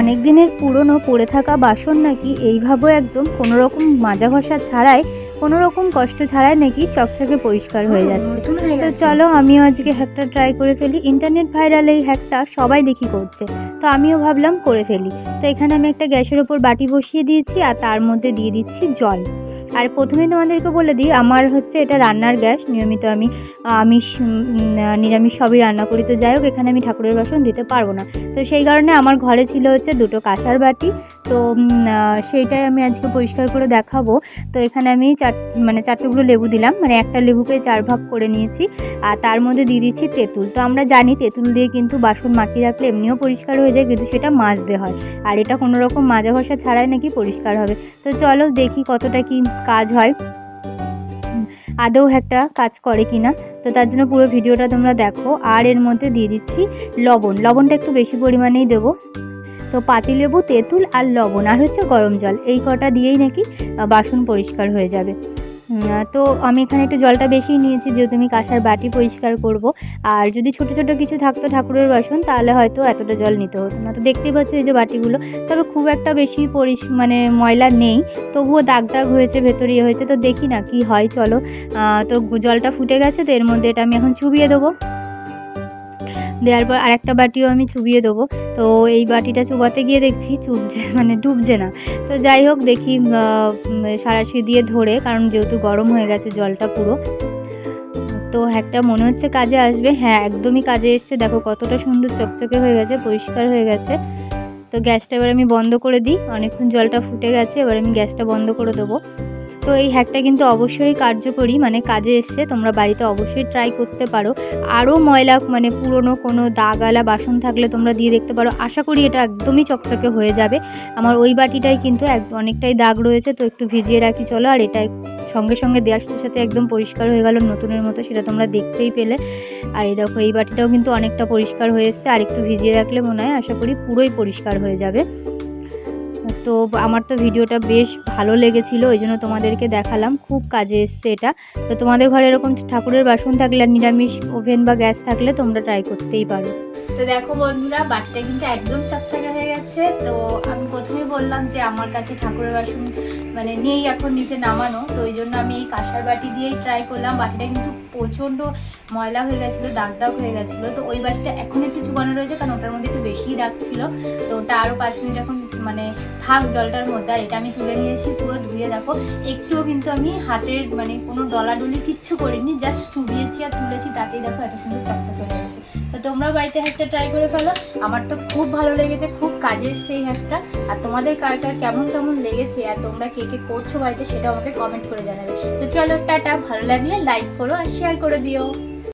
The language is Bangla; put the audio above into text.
অনেক দিনের পুরনো পড়ে থাকা বাসন নাকি এইভাবে একদম কোনো রকম মাজা ঘষা ছাড়াই কোনো রকম কষ্ট ছাড়াই নাকি চকচকে পরিষ্কার হয়ে যাচ্ছে। তো চলো আমিও আজকে হ্যাকটা ট্রাই করে ফেলি। ইন্টারনেট ভাইরাল এই হ্যাকটা সবাই দেখি করছে। তো আমিও ভাবলাম করে ফেলি। তো এখানে আমি একটা গ্যাসের ওপর বাটি বসিয়ে দিয়েছি আর তার মধ্যে দিয়ে দিচ্ছি জল। আর প্রথমে তোমাদেরকে বলে দিই, আমার হচ্ছে এটা রান্নার গ্যাস, নিয়মিত আমি আমিষ নিরামিষ সবই রান্না করি। তো যাই হোক, এখানে আমি ঠাকুরের বাসন দিতে পারব না। তো সেই কারণে আমার ঘরে ছিল হচ্ছে দুটো কাঁসার বাটি। তো সেইটাই আমি আজকে পরিষ্কার করে দেখাবো। তো এখানে আমি চার মানে চারটেগুলো লেবু দিলাম। মানে একটা লেবুকে চার ভাগ করে নিয়েছি। আর তার মধ্যে দিয়ে দিচ্ছি তেঁতুল। তো আমরা জানি তেঁতুল দিয়ে কিন্তু বাসন মাখিয়ে রাখলে এমনিও পরিষ্কার হয়ে যায়, কিন্তু সেটা মাজতে হয়। আর এটা কোনো রকম মাজা ঘষা ছাড়াই নাকি পরিষ্কার হবে। তো চলো দেখি কতটা কি কাজ হয়। আদৌ একটা কাজ করে কি না তো তার জন্য পুরো ভিডিওটা তোমরা দেখো। আর এর মধ্যে দিয়ে দিচ্ছি লবণ। লবণটা একটু বেশি পরিমাণেই দেবো। তো পাতিলেবু, তেঁতুল আর লবণ, আর হচ্ছে গরম জল। এই কটা দিয়েই নাকি বাসন পরিষ্কার হয়ে যাবে। তো আমি এখানে একটু জলটা বেশি নিয়েছি, যেহেতু আমি কাঁসার বাটি পরিষ্কার করব। আর যদি ছোট ছোট কিছু থাকতো ঠাকুরের বাসন, তাহলে হয়তো এতটা জল নিতে হতো না। তো দেখতেই পাচ্ছ এই যে বাটিগুলো, তবে খুব একটা বেশি পরিষ মানে ময়লা নেই, তবুও দাগ দাগ হয়েছে, ভেতরে ইয়ে হয়েছে, তো দেখি না কি হয়, চলো। তো জলটা ফুটে গেছে, তো এর মধ্যে এটা আমি এখন চুবিয়ে দেবো। দেওয়ার পর আরেকটা বাটিও আমি চুবিয়ে দেবো। তো এই বাটিটা চুবাতে গিয়ে দেখছি চুবছে মানে ডুবছে না। তো যাই হোক, দেখি সাঁড়াশি দিয়ে ধরে, কারণ যেহেতু গরম হয়ে গেছে জলটা পুরো। তো একটা মনে হচ্ছে কাজে আসবে। হ্যাঁ একদমই কাজে এসছে। দেখো কতটা সুন্দর চকচকে হয়ে গেছে, পরিষ্কার হয়ে গেছে। তো গ্যাসটা এবার আমি বন্ধ করে দিই। অনেকক্ষণ জলটা ফুটে গেছে, এবার আমি গ্যাসটা বন্ধ করে দেবো। তো এই হ্যাকটা কিন্তু অবশ্যই কার্যকরী মানে কাজে এসছে, তোমরা বাড়িতে অবশ্যই ট্রাই করতে পারো। আরও ময়লা মানে পুরনো কোনো দাগালা বাসন থাকলে তোমরা দিয়ে দেখতে পারো। আশা করি এটা একদমই চকচকে হয়ে যাবে। আমার ওই বাটিটাই কিন্তু এক, অনেকটাই দাগ রয়েছে, তো একটু ভিজিয়ে রাখি, চলো। আর এটা সঙ্গে সঙ্গে দেওয়ার সাথে সাথে একদম পরিষ্কার হয়ে গেল নতুনের মতো, সেটা তোমরা দেখতেই পেলে। আর এই দেখো, এই বাটিটাও কিন্তু অনেকটা পরিষ্কার হয়ে এসছে। আর একটু ভিজিয়ে রাখলে মনে হয়, আশা করি পুরোই পরিষ্কার হয়ে যাবে। তো আমার তো ভিডিওটা বেশ ভালো লেগেছিল, ওই জন্য তোমাদেরকে দেখালাম, খুব কাজে এসছে এটা। তো তোমাদের ঘরে এরকম ঠাকুরের বাসন থাকলে আর নিরামিষ ওভেন বা গ্যাস থাকলে তোমরা ট্রাই করতেই পারো। তো দেখো বন্ধুরা, বাটিটা কিন্তু একদম চকচকে হয়ে গেছে। তো আমি প্রথমেই বললাম যে আমার কাছে ঠাকুরের বাসন মানে নেই এখন নিচে নামানো, তো ওই জন্য আমি এই কাঁসার বাটি দিয়েই ট্রাই করলাম। বাটিটা কিন্তু প্রচণ্ড ময়লা হয়ে গেছিল, দাগ দাগ হয়ে গেছিল। তো ওই বাটিটা এখন একটু চুবানো রয়েছে, কারণ ওটার মধ্যে একটু বেশিই দাগ ছিল। তো ওটা আরও পাঁচ মিনিট এখন মানে থাক জলটার মধ্যে, আর এটা আমি তুলে নিয়ে এসেছি, পুরো ধুয়ে দেখো। একটুও কিন্তু আমি হাতের মানে কোনো ডলাডলি কিচ্ছু করিনি জাস্ট চুবিয়েছি আর তুলেছি, তাতেই দেখো এত সুন্দর চকচকে হয়ে গেছে। তো তোমরাও বাড়িতে হ্যাকটা ট্রাই করে ফেলো, আমার তো খুব ভালো লেগেছে, খুব কাজের সেই এই হ্যাকটা আর তোমাদের কার কার কেমন কেমন লেগেছে, আর তোমরা কে কে করছ বাড়িতে সেটা আমাকে কমেন্ট করে জানাবে। তো চলো, টাটা, ভালো লাগলে লাইক করো আর শেয়ার করে দিও।